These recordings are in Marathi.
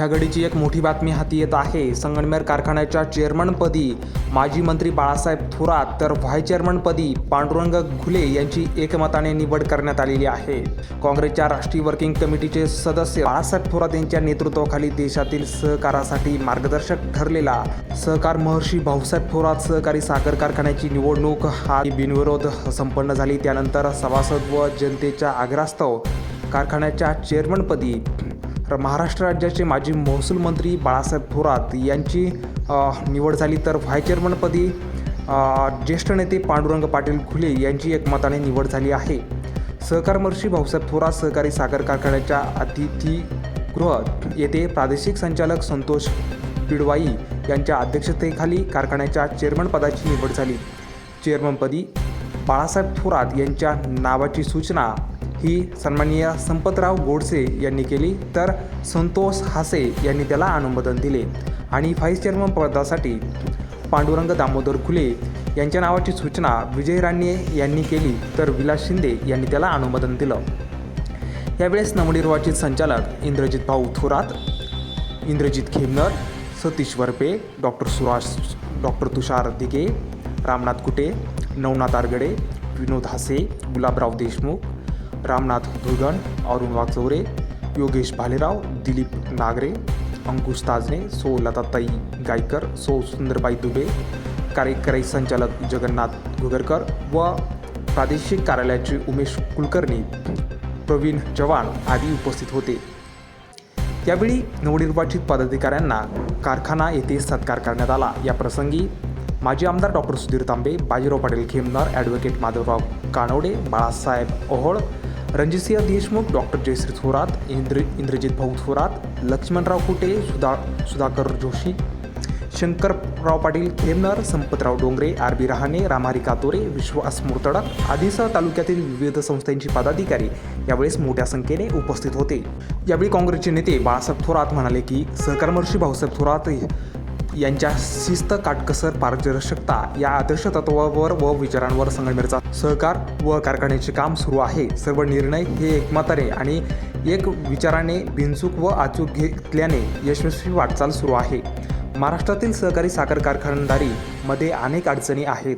ह्या घडीची एक मोठी बातमी हाती येत आहे. संगमनेर कारखान्याच्या चेअरमनपदी माजी मंत्री बाळासाहेब थोरात तर व्हाय चेअरमनपदी पांडुरंग घुले यांची एकमताने निवड करण्यात आलेली आहे. काँग्रेसच्या राष्ट्रीय वर्किंग कमिटीचे सदस्य बाळासाहेब थोरात यांच्या नेतृत्वाखाली देशातील सहकारासाठी मार्गदर्शक ठरलेला सहकार महर्षी भाऊसाहेब थोरात सहकारी साखर कारखान्याची निवडणूक हा बिनविरोध संपन्न झाली. त्यानंतर सभासद व जनतेच्या आग्रहास्तव कारखान्याच्या चेअरमनपदी तर महाराष्ट्र राज्याचे माजी महसूल मंत्री बाळासाहेब थोरात यांची निवड झाली तर व्हाय चेअरमनपदी ज्येष्ठ नेते पांडुरंग पाटील खुले यांची एकमताने निवड झाली आहे. सहकारमर्षी भाऊसाहेब थोरात सहकारी साखर कारखान्याच्या अतिथीगृह येथे प्रादेशिक संचालक संतोष पिडवाई यांच्या अध्यक्षतेखाली कारखान्याच्या चेअरमनपदाची निवड झाली. चेअरमनपदी बाळासाहेब थोरात यांच्या नावाची सूचना ही सन्माननीय संपतराव गोडसे यांनी केली तर संतोष हासे यांनी त्याला अनुमोदन दिले. आणि व्हाईस चेअरमन पदासाठी पांडुरंग दामोदर खुले यांच्या नावाची सूचना विजय राणे यांनी केली तर विलास शिंदे यांनी त्याला अनुमोदन दिलं. यावेळेस नवनिर्वाचित संचालक इंद्रजित भाऊ थोरात इंद्रजित खेमनर सतीश वरपे डॉक्टर सुराज डॉक्टर तुषार दिगे रामनाथ कुटे नवनाथ आरगडे विनोद हासे गुलाबराव देशमुख रामनाथ धुळगण अरुण वागचौरे योगेश भालेराव दिलीप नागरे अंकुश ताजने सो लताताई गायकर सो सुंदरबाई दुबे कार्यकारी संचालक जगन्नाथ घुगरकर व प्रादेशिक कार्यालयाचे उमेश कुलकर्णी प्रवीण चव्हाण आदी उपस्थित होते. यावेळी नवनिर्वाचित पदाधिकाऱ्यांना कारखाना येथे सत्कार करण्यात आला. या प्रसंगी माजी आमदार doctor Sudhir Tambe Bajirao Patil Khemnar advocate Madhavrao Kanawade Balasaheb Ohol Ranjitsinh Deshmukh doctor Jayashree Thorat Indra Indrajit Bhau Thorat Laxmanrao Kute Sudha Sudhakar Joshi Shankarrao Patil Khemnar Sampatrao Dongare R B Rahane Ramari Katore Vishwas Murtadak आदीसह तालुक्यातील विविध संस्थांची पदाधिकारी यावेळेस मोठ्या संख्येने उपस्थित होते. यावेळी काँग्रेसचे नेते बाळासाहेब थोरात म्हणाले की सहकारमर्षी भाऊसाहेब थोरात यांच्या शिस्त काटकसर पारदर्शकता या आदर्श तत्वावर व विचारांवर संगमेरचा सहकार व कारखान्याचे काम सुरू आहे. सर्व निर्णय हे एकमताने आणि एक विचाराने बिनचूक व अचूक घेतल्याने यशस्वी वाटचाल सुरू आहे. महाराष्ट्रातील सहकारी साखर कारखानदारीमध्ये अनेक अडचणी आहेत.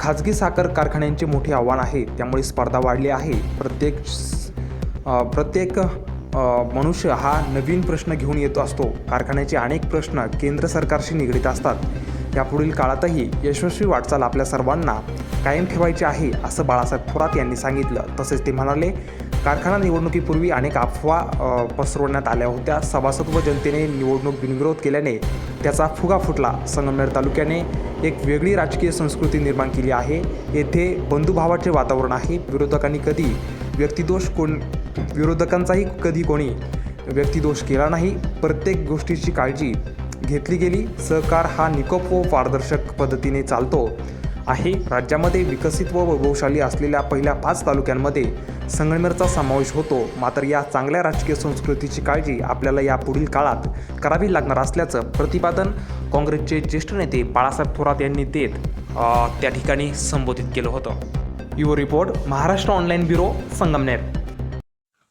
खाजगी साखर कारखान्यांचे मोठे आव्हान आहे. त्यामुळे स्पर्धा वाढली आहे. प्रत्येक प्रत्येक मनुष्य हा नवीन प्रश्न घेऊन येतो असतो. कारखान्याचे अनेक प्रश्न केंद्र सरकारशी निगडीत असतात. यापुढील काळातही यशस्वी वाटचाल आपल्या सर्वांना कायम ठेवायची आहे असं बाळासाहेब थोरात यांनी सांगितलं. तसेच ते म्हणाले कारखाना निवडणुकीपूर्वी अनेक अफवा पसरवण्यात आल्या होत्या. सभासद व जनतेने निवडणूक बिनविरोध केल्याने त्याचा फुगा फुटला. संगमनेर तालुक्याने एक वेगळी राजकीय संस्कृती निर्माण केली आहे. येथे बंधुभावाचे वातावरण आहे. विरोधकांनी कधी व्यक्तिदोष कोण विरोधकांचाही कधी कोणी व्यक्तिदोष केला नाही. प्रत्येक गोष्टीची काळजी घेतली गेली. सहकार हा निकोप व पारदर्शक पद्धतीने चालतो आहे. राज्यामध्ये विकसित व वैभवशाली असलेल्या पहिल्या पाच तालुक्यांमध्ये संगमेरचा समावेश होतो. मात्र या चांगल्या राजकीय संस्कृतीची काळजी आपल्याला या पुढील काळात करावी लागणार असल्याचं प्रतिपादन काँग्रेसचे ज्येष्ठ नेते बाळासाहेब थोरात यांनी देत त्या ठिकाणी संबोधित केलं होतं. Your report Maharashtra online bureau Sangamner.